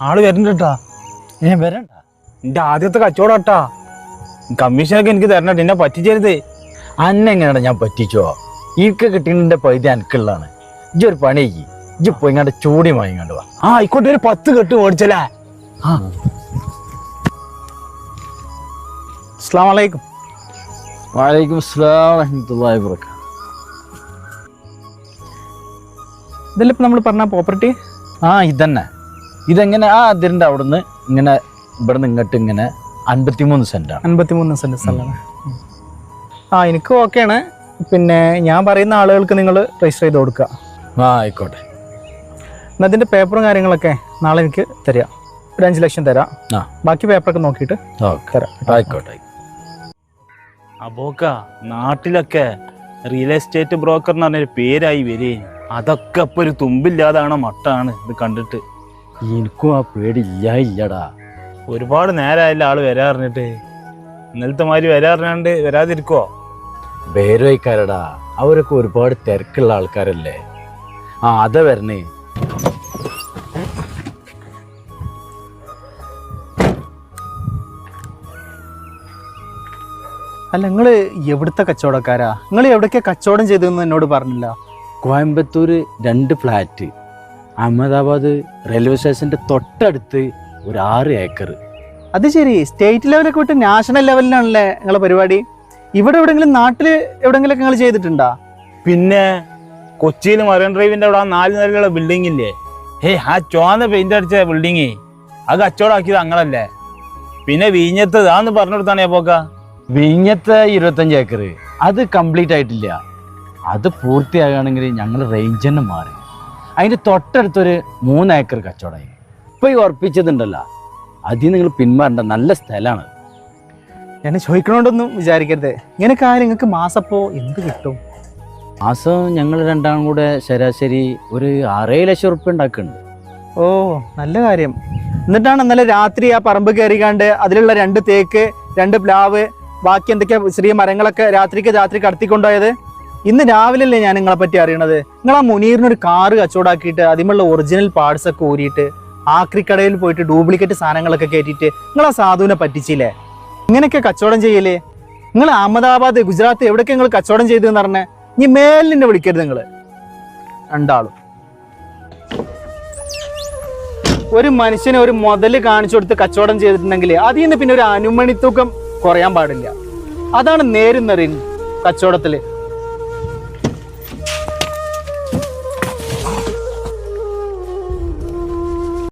ആൾ വരണ്ടട്ടാ. ഞാൻ വരണ്ട. എന്റെ ആദ്യത്തെ കച്ചവടട്ടാ. കമ്മീഷനൊക്കെ എനിക്ക് തരണ്ട എന്നെ പറ്റിച്ചരുത്. അന്നെ എങ്ങനെയാണ് ഞാൻ പറ്റിച്ചോ? ഇക്ക് കിട്ടിയതിന്റെ പൈതി എനിക്കുള്ളതാണ് ഇജ്ജ് ഒരു പണി ചെയ്യ്. ഇജ്ജ് പോയി ഇങ്ങോട്ട് ചൂടി വാങ്ങിക്കൊണ്ട് വാ. ആ ആയിക്കോട്ടെ ഒരു പത്ത് കെട്ട് മേടിച്ചല്ലേ? അസ്ലാം വലൈക്കും വാലേക്കും അസ്സലാം വറഹ്മത്തുള്ളാഹി വബറകാത്ത് ഇതല്ലേ ഇപ്പൊ നമ്മൾ പറഞ്ഞ പ്രോപ്പർട്ടി ആ ഇതന്നെ. ഇതെങ്ങനെ? ആ അതിരിന്റെ അവിടുന്ന് ഇങ്ങനെ ഇവിടുന്ന് ഇങ്ങോട്ട് ഇങ്ങനെ അൻപത്തിമൂന്ന് സെന്റ് അൻപത്തിമൂന്ന് സെന്റ് സ്ഥലമാണ് ആ എനിക്ക് ഓക്കെയാണ് പിന്നെ ഞാൻ പറയുന്ന ആളുകൾക്ക് നിങ്ങൾ രജിസ്റ്റർ ചെയ്ത് കൊടുക്കുക ആ ആയിക്കോട്ടെ. എന്നാൽ അതിന്റെ പേപ്പറും കാര്യങ്ങളൊക്കെ നാളെ എനിക്ക് തരാം. ഒരു അഞ്ച് ലക്ഷം തരാം. ആ. ബാക്കി പേപ്പറൊക്കെ നോക്കിയിട്ട് തരാം ആയിക്കോട്ടെ അപ്പോക്ക നാട്ടിലൊക്കെ റിയൽ എസ്റ്റേറ്റ് ബ്രോക്കർ എന്ന് പറഞ്ഞൊരു പേരായി വരേ അതൊക്കെ ഇപ്പൊ ഒരു തുമ്പില്ലാതാണ് മട്ടാണ് ഇത് കണ്ടിട്ട്. എനിക്കും ആ പേടി ഇല്ല ഇല്ലടാ. ഒരുപാട് നേരമായില്ല ആൾ വരാറിഞ്ഞിട്ട്. ഇന്നലത്തെ മാതിരി വരാറിഞ്ഞാണ്ട് വരാതിരിക്കോ പേരുവയ്ക്കാരടാ അവരൊക്കെ ഒരുപാട് തിരക്കുള്ള ആൾക്കാരല്ലേ. ആ അതാ വരണേ. അല്ല നിങ്ങൾ എവിടുത്തെ കച്ചവടക്കാരാ? നിങ്ങൾ എവിടേക്കാ കച്ചവടം ചെയ്തതെന്ന് എന്നോട് പറഞ്ഞില്ല. കോയമ്പത്തൂര് രണ്ട് ഫ്ലാറ്റ്. അഹമ്മദാബാദ് റെയിൽവേ സ്റ്റേഷന്റെ തൊട്ടടുത്ത് ഒരു ആറ് ഏക്കർ അത് ശരി. സ്റ്റേറ്റ് ലെവലൊക്കെ വിട്ട് നാഷണൽ ലെവലിലാണല്ലേ നിങ്ങളെ പരിപാടി? ഇവിടെ എവിടെങ്കിലും നാട്ടിൽ എവിടെങ്കിലൊക്കെ നിങ്ങൾ ചെയ്തിട്ടുണ്ടോ? പിന്നെ കൊച്ചിയിൽ മറൈൻ ഡ്രൈവിന്റെ അവിടെ ആ നാല് നിലയിലുള്ള ബിൽഡിംഗ് ഇല്ലേ? ഹേ ആ ചോന്ന പെയിന്റ് അടിച്ച ബിൽഡിങ് അത് കച്ചവടമാക്കിയത് അങ്ങനല്ലേ പിന്നെ വീഞ്ഞത്ത് അന്ന് പറഞ്ഞു കൊടുത്താണ് പോക്ക. വിഴിഞ്ഞത്തെ ഇരുപത്തഞ്ച് ഏക്കർ അത് കംപ്ലീറ്റ് ആയിട്ടില്ല. അത് പൂർത്തിയാകുകയാണെങ്കിൽ ഞങ്ങൾ റേഞ്ച് തന്നെ മാറി. അതിന്റെ തൊട്ടടുത്തൊരു മൂന്ന് ഏക്കർ കച്ചവടമായി. ഇപ്പൊ ഈ ഉറപ്പിച്ചതുണ്ടല്ലോ. അതിൽ നിങ്ങൾ പിന്മാറേണ്ട നല്ല സ്ഥലമാണ്. എന്നെ ചോദിക്കണോണ്ടൊന്നും വിചാരിക്കരുത്. ഇങ്ങനെ കാര്യം നിങ്ങൾക്ക് മാസപ്പോ എന്ത് കിട്ടും? മാസം ഞങ്ങൾ രണ്ടാം കൂടെ ശരാശരി ഒരു ആറേഴ് ലക്ഷം ഉറുപ്പ്യ ഉണ്ടാക്കുന്നുണ്ട്. ഓ നല്ല കാര്യം. എന്നിട്ടാണ് ഇന്നലെ രാത്രി ആ പറമ്പ് കയറിക്കാണ്ട് അതിലുള്ള രണ്ട് തേക്ക് രണ്ട് പ്ലാവ് ബാക്കി എന്തൊക്കെയാ ചെറിയ മരങ്ങളൊക്കെ രാത്രിക്ക് രാത്രി കടത്തിക്കൊണ്ടുപോയത്? ഇന്ന് രാവിലെ അല്ലേ ഞാൻ നിങ്ങളെ പറ്റി അറിയണത്? നിങ്ങൾ ആ മുനീറിനൊരു കാറ് കച്ചവടാക്കിയിട്ട് അതിമുള്ള ഒറിജിനൽ പാർട്സ് ഒക്കെ ഊരിയിട്ട് ആക്രിക്കടയിൽ പോയിട്ട് ഡ്യൂപ്ലിക്കേറ്റ് സാധനങ്ങളൊക്കെ കയറ്റിയിട്ട് നിങ്ങൾ ആ സാധുവിനെ പറ്റിച്ചില്ലേ? ഇങ്ങനെയൊക്കെ കച്ചവടം ചെയ്യലേ? നിങ്ങൾ അഹമ്മദാബാദ് ഗുജറാത്ത് എവിടെയൊക്കെ നിങ്ങൾ കച്ചവടം ചെയ്തു എന്ന് പറഞ്ഞേ? ഇനി മേലിനെ വിളിക്കരുത് നിങ്ങൾ രണ്ടാളും. ഒരു മനുഷ്യനെ ഒരു മുതൽ കാണിച്ചു കൊടുത്ത് കച്ചവടം ചെയ്തിട്ടുണ്ടെങ്കിൽ അതിൽ നിന്ന് പിന്നെ ഒരു അനുമണിത്തൂക്കം കുറയാൻ പാടില്ല. അതാണ് നേരുന്നറിയും കച്ചവടത്തിൽ